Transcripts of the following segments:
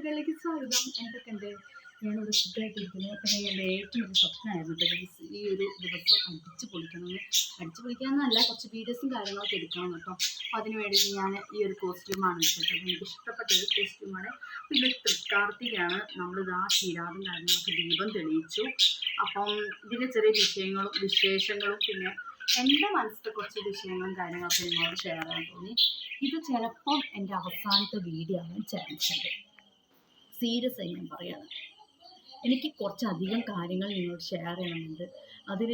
വീഡിയോകളിലേക്ക് സ്വാഗതം. എന്തൊക്കെയുണ്ട്? ഞാനൊരു ഫുഡായിട്ടിരിക്കുന്നത് പിന്നെ എന്റെ ഏറ്റവും ഒരു സ്വപ്നമായിരുന്നു കേട്ടോ. ഈ ഒരു ദിവസം അടിച്ചു പൊളിക്കണമെന്ന് അടിച്ചു പൊളിക്കാമെന്നല്ല കുറച്ച് വീഡിയോസും കാര്യങ്ങളൊക്കെ എടുക്കണം കേട്ടോ. അപ്പോൾ അതിന് വേണ്ടിയിട്ട് ഞാൻ ഈ ഒരു കോസ്റ്റ്യൂമാണ് ഇട്ടിട്ടത് എനിക്ക് ഇഷ്ടപ്പെട്ട ഒരു കോസ്റ്റ്യൂമാണ്. പിന്നെ തൃക്കാർത്തികയാണ്. നമ്മളിത് ആ ശീരാതും കാര്യങ്ങളൊക്കെ ദീപം തെളിയിച്ചു. അപ്പം ഇതിന്റെ ചെറിയ വിഷയങ്ങളും വിശേഷങ്ങളും പിന്നെ എന്റെ മനസ്സിലെ കുറച്ച് വിഷയങ്ങളും കാര്യങ്ങളൊക്കെ നിങ്ങളോട് ഷെയർ ചെയ്യാൻ തോന്നി. ഇത് ചിലപ്പം എന്റെ അവസാനത്തെ വീഡിയോ ആവാൻ ചാൻസ് ഉണ്ട്. സീരിയസ് ആയി ഞാൻ പറയാണ്. എനിക്ക് കുറച്ചധികം കാര്യങ്ങൾ നിങ്ങളോട് ഷെയർ ചെയ്യണമെന്നുണ്ട് അതിൽ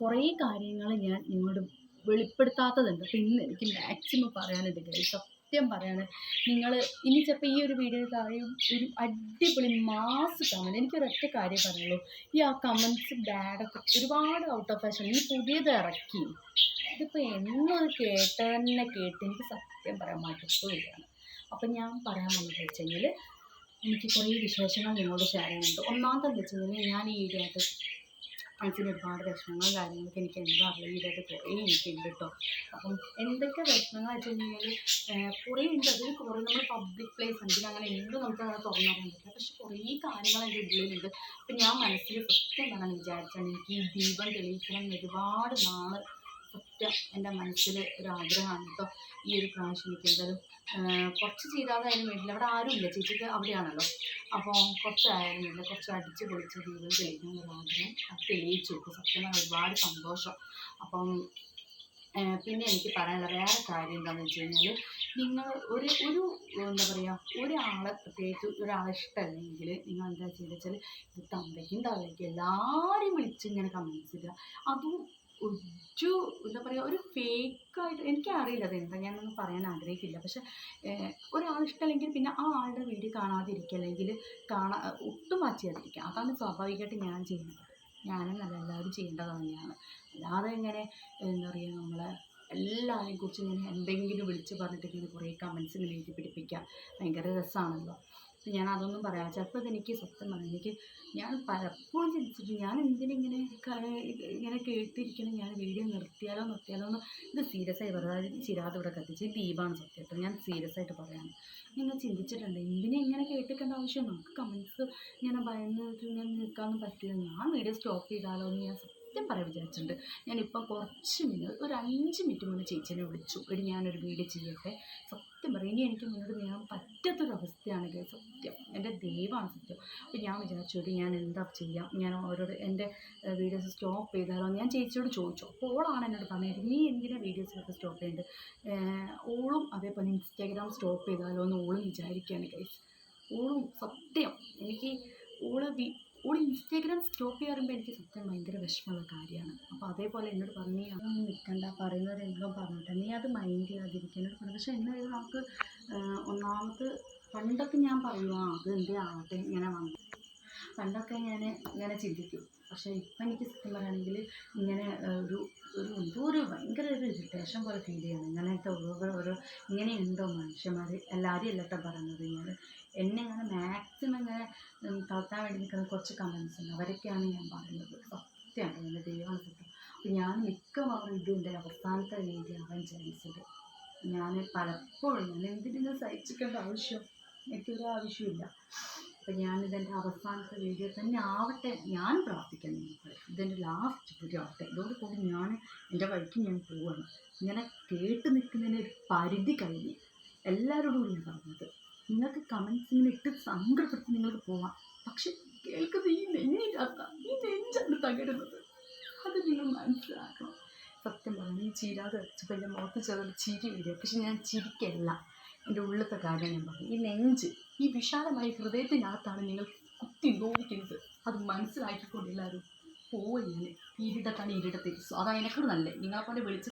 കുറേ കാര്യങ്ങൾ ഞാൻ നിങ്ങളോട് വെളിപ്പെടുത്താത്തതുണ്ട്. അപ്പം ഇന്ന് എനിക്ക് മാക്സിമം പറയാനുണ്ട് guys. സത്യം പറയാണ്. നിങ്ങൾ ഇനി ചിലപ്പോൾ ഈ ഒരു വീഡിയോ താഴെയും ഒരു അടിപൊളി മാസ് കമന്റ് എനിക്കൊരൊറ്റ കാര്യം പറയുള്ളൂ ഈ ആ കമൻസ് ബാഡൊക്കെ ഒരുപാട് ഔട്ട് ഓഫ് ഫാഷൻ ഈ പുതിയത് ഇറക്കി. ഇതിപ്പോൾ എന്നൊരു കേട്ട് തന്നെ കേട്ട് എനിക്ക് സത്യം പറയാൻ മടുപ്പ് അപ്പം ഞാൻ പറയാൻ വന്നത് വെച്ച് കഴിഞ്ഞാൽ എനിക്ക് കുറേ വിശേഷങ്ങൾ നിങ്ങളോട് ഷെയർ ചെയ്യുന്നുണ്ട്. ഒന്നാമത്തെ വെച്ച് കഴിഞ്ഞാൽ ഞാൻ ഈ ഈടായിട്ട് മനസ്സിന് ഒരുപാട് വിഷമങ്ങളും കാര്യങ്ങളൊക്കെ എനിക്ക് എന്താ അറിയില്ല ഈടായിട്ട് കുറേ എനിക്കുണ്ട് കേട്ടോ അപ്പം എന്തൊക്കെ വിഷമങ്ങൾ വെച്ച് കഴിഞ്ഞാൽ കുറേ ഉണ്ട്. അതിൽ കുറേ നമ്മൾ പബ്ലിക് പ്ലേസ് ഉണ്ട്. അങ്ങനെ എന്തും നമുക്ക് അങ്ങനെ തുറന്നറിയാൻ പറ്റില്ല. പക്ഷെ കുറേ കാര്യങ്ങൾ എന്റെ ഉള്ളിലുണ്ട്. അപ്പം ഞാൻ മനസ്സിൽ സത്യം പറയാൻ വിചാരിച്ചാണ് എനിക്ക് ഈ ദീപം തെളിയിക്കണം ഒരുപാട് നാൾ സത്യം എന്റെ മനസ്സിൽ ഒരു ആഗ്രഹമാണ് കേട്ടോ ഈ ഒരു പ്രാവശ്യം എനിക്ക് എന്തായാലും ചെയ്താതെ കുറച്ച് ചെയ്താതായാലും വേണ്ടില്ല. അവിടെ ആരുമില്ല. ചേച്ചിക്ക് അവിടെയാണല്ലോ. അപ്പോൾ കുറച്ചായാലും വേണ്ടില്ല കുറച്ച് അടിച്ച് പൊളിച്ച് ജീവിതം തെളിയിക്കണം ഒരു ആഗ്രഹം. അത് തെളിയിച്ചു. ഇപ്പോൾ സത്യം ഒരുപാട് സന്തോഷം. അപ്പം പിന്നെ എനിക്ക് പറയാനുള്ള വേറെ കാര്യം എന്താണെന്ന് വെച്ച് കഴിഞ്ഞാൽ നിങ്ങൾ ഒരു ഒരു എന്താ പറയുക ഒരാളെ പ്രത്യേകിച്ച് ഒരാളെ ഇഷ്ടമല്ലെങ്കിൽ നിങ്ങൾ എന്താ ചെയ്യുക വെച്ചാൽ ഇത് തന്തയ്ക്കും തള്ളയ്ക്കും എല്ലാവരെയും വിളിച്ച് ഇങ്ങനെ കമൻസ് ഇടുക. അതും ഒരു എന്താ പറയുക ഒരു ഫേക്കായിട്ട് എനിക്കറിയില്ല അതെന്താ ഞാനൊന്നും പറയാൻ ആഗ്രഹിക്കില്ല. പക്ഷെ ഒരാൾ ഇഷ്ടമല്ലെങ്കിൽ പിന്നെ ആ ആളുടെ വീഡിയോ കാണാതിരിക്കുക അല്ലെങ്കിൽ കാണാ ഒട്ടും മാറ്റിയാതിരിക്കുക അതാണ് സ്വാഭാവികമായിട്ട് ഞാൻ ചെയ്യുന്നത്. ഞാനെന്നല്ല എല്ലാവരും ചെയ്യേണ്ടത് തന്നെയാണ് അല്ലാതെ ഇങ്ങനെ എന്താ പറയുക നമ്മളെ എല്ലാവരെയും കുറിച്ച് ഇങ്ങനെ എന്തെങ്കിലും വിളിച്ച് പറഞ്ഞിട്ട് ഇങ്ങനെ കുറേ കമൻസ് ഇങ്ങനെ എഴുതി പിടിപ്പിക്കുക ഭയങ്കര രസമാണല്ലോ. ഞാൻ അതൊന്നും പറയാം ചിലപ്പോൾ ഇതെനിക്ക് സത്യം പറഞ്ഞു എനിക്ക് ഞാൻ പലപ്പോഴും ചിന്തിച്ചിട്ട് ഞാൻ എന്തിനിങ്ങനെ ഇങ്ങനെ കേട്ടിരിക്കണം ഞാൻ വീഡിയോ നിർത്തിയാലോ നിർത്തിയാലോ എന്ന് ഇത് സീരിയസ് ആയി പറയാം. അതായത് ചിരാത് ഇവിടെ കത്തിച്ച് ദീപാണ് സത്യം. ഞാൻ സീരിയസ് ആയിട്ട് പറയാം. നിങ്ങൾ ചിന്തിച്ചിട്ടുണ്ട്. എന്തിനെ ഇങ്ങനെ കേട്ടിക്കേണ്ട ആവശ്യം നമുക്ക് കമൻസ് ഇങ്ങനെ ഭയന്ന് ഇങ്ങനെ നിൽക്കാനൊന്നും പറ്റില്ല. ഞാൻ വീഡിയോ സ്റ്റോപ്പ് ചെയ്താലോ എന്ന് ഞാൻ സത്യം പറയാൻ വിചാരിച്ചിട്ടുണ്ട്. ഞാനിപ്പോൾ കുറച്ച് മിനിറ്റ് ഒരു അഞ്ച് മിനിറ്റ് മുന്നേ ചേച്ചീനെ വിളിച്ചു. എടി ഞാനൊരു വീഡിയോ ചെയ്യട്ടെ. സത്യം പറയും. ഇനി എനിക്ക് മുന്നോട്ട് നീങ്ങാൻ പറ്റാത്തൊരവസ്ഥയാണ് guys. സത്യം. എന്റെ ദൈവമാണ് സത്യം. അപ്പോൾ ഞാൻ വിചാരിച്ചു എടി ഞാൻ എന്താ ചെയ്യാം? ഞാൻ ഓരോട് എന്റെ വീഡിയോസ് സ്റ്റോപ്പ് ചെയ്താലോ? ഞാൻ ചേച്ചിയോട് ചോദിച്ചു. അപ്പോൾ ഓളാണ് എന്നോട് പറഞ്ഞത് നീ എന്തിനാ വീഡിയോസൊക്കെ സ്റ്റോപ്പ് ചെയ്യേണ്ടത് ഓളും അതേപോലെ ഇൻസ്റ്റാഗ്രാം സ്റ്റോപ്പ് ചെയ്താലോ എന്ന് ഓളും വിചാരിക്കുകയാണ് ഗൈസ്. ഓളും സത്യം. എനിക്ക് ഓൾ ഓൾ ഇൻസ്റ്റാഗ്രാം സ്റ്റോപ്പ് ചെയ്യാറുമ്പോൾ എനിക്ക് സത്യം ഭയങ്കര വിഷമമുള്ള കാര്യമാണ്. അപ്പോൾ അതേപോലെ എന്നോട് പറഞ്ഞു നീ അതൊന്നും നിൽക്കണ്ട പറയുന്നവരെന്തോ പറഞ്ഞിട്ട്. നീ അത് മൈൻഡ് ചെയ്യാതിരിക്കാനോട് പറഞ്ഞു. പക്ഷേ എന്നെ നമുക്ക് ഒന്നാമത് പണ്ടൊക്കെ ഞാൻ പറയുവാ അത് എന്തേ ആവട്ടെ ഇങ്ങനെ വന്നു. പണ്ടൊക്കെ ഞാൻ ഇങ്ങനെ ചിന്തിക്കും. പക്ഷേ ഇപ്പം എനിക്ക് സത്യം പറയുകയാണെങ്കിൽ ഇങ്ങനെ ഒരു ഒരു എന്തോ ഒരു ഭയങ്കര ഒരു ഇറിറ്റേഷൻ പോലെ ഫീൽ ചെയ്യണം. ഇങ്ങനത്തെ ഓരോ ഓരോ ഇങ്ങനെയുണ്ടോ മനുഷ്യന്മാർ? എല്ലാവരും അല്ലട്ടോ പറയുന്നത് ഞാൻ എന്നെ ഇങ്ങനെ മാക്സിമം ഇങ്ങനെ തളർത്താൻ വേണ്ടി നിൽക്കുന്ന കുറച്ച് കമൻസ് ഉണ്ട്. അവരൊക്കെയാണ് ഞാൻ പറയുന്നത്. സത്യമാണ് എന്റെ ദൈവമാണ് സത്യം. അപ്പം ഞാൻ മിക്കവാറും ഇത് എന്റെ അവസാനത്തെ രീതി ആവാൻ ചാൻസ് ഞാൻ പലപ്പോഴും ഞാൻ എന്തിനും സഹിച്ചിക്കേണ്ട ആവശ്യം എനിക്കൊരു ആവശ്യമില്ല അപ്പം ഞാനിതെന്റെ അവസാനത്തെ വീഡിയോ തന്നെ ആവട്ടെ ഞാൻ പ്രാർത്ഥിക്കുന്നു ഇതെന്റെ ലാസ്റ്റ് വീഡിയോ ആവട്ടെ. ഇതോടുകൂടി ഞാൻ എന്റെ വഴിക്ക് ഞാൻ പോവാണ്. ഇങ്ങനെ കേട്ട് നിൽക്കുന്നതിന് ഒരു പരിധി കഴിഞ്ഞ് എല്ലാവരോടും കൂടി ഞാൻ പറഞ്ഞത് നിങ്ങൾക്ക് കമൻസ് ഇങ്ങനെ ഇട്ട് സങ്കടപ്പെടുത്തി നിങ്ങൾക്ക് പോവാം. പക്ഷെ കേൾക്കുന്നത് ഈ നെഞ്ഞില്ലാത്ത ഈ നെഞ്ചാണ് തകരുന്നത്. അത് നിങ്ങൾ മനസ്സിലാക്കണം. സത്യം പറഞ്ഞു ഈ ചീരാതെ വെച്ചപ്പോൾ എന്റെ മുഖത്ത് ചെറിയ ചിരി വരിക. പക്ഷെ ഞാൻ ചിരിക്കല്ല. എന്റെ ഉള്ളിലത്തെ കാര്യം ഞാൻ പറഞ്ഞു. ഈ നെഞ്ച് ഈ വിശാലമായ ഹൃദയത്തിനകത്താണ് നിങ്ങൾ കുത്തി നോക്കുന്നത് അത് മനസ്സിലാക്കിക്കൊണ്ടില്ലാരും പോയി ഇരിടത്താണ് ഇരിടത്തിൽ അതാണ് എനക്കൊരു നല്ലത് നിങ്ങളെപ്പോലെ വിളിച്ച്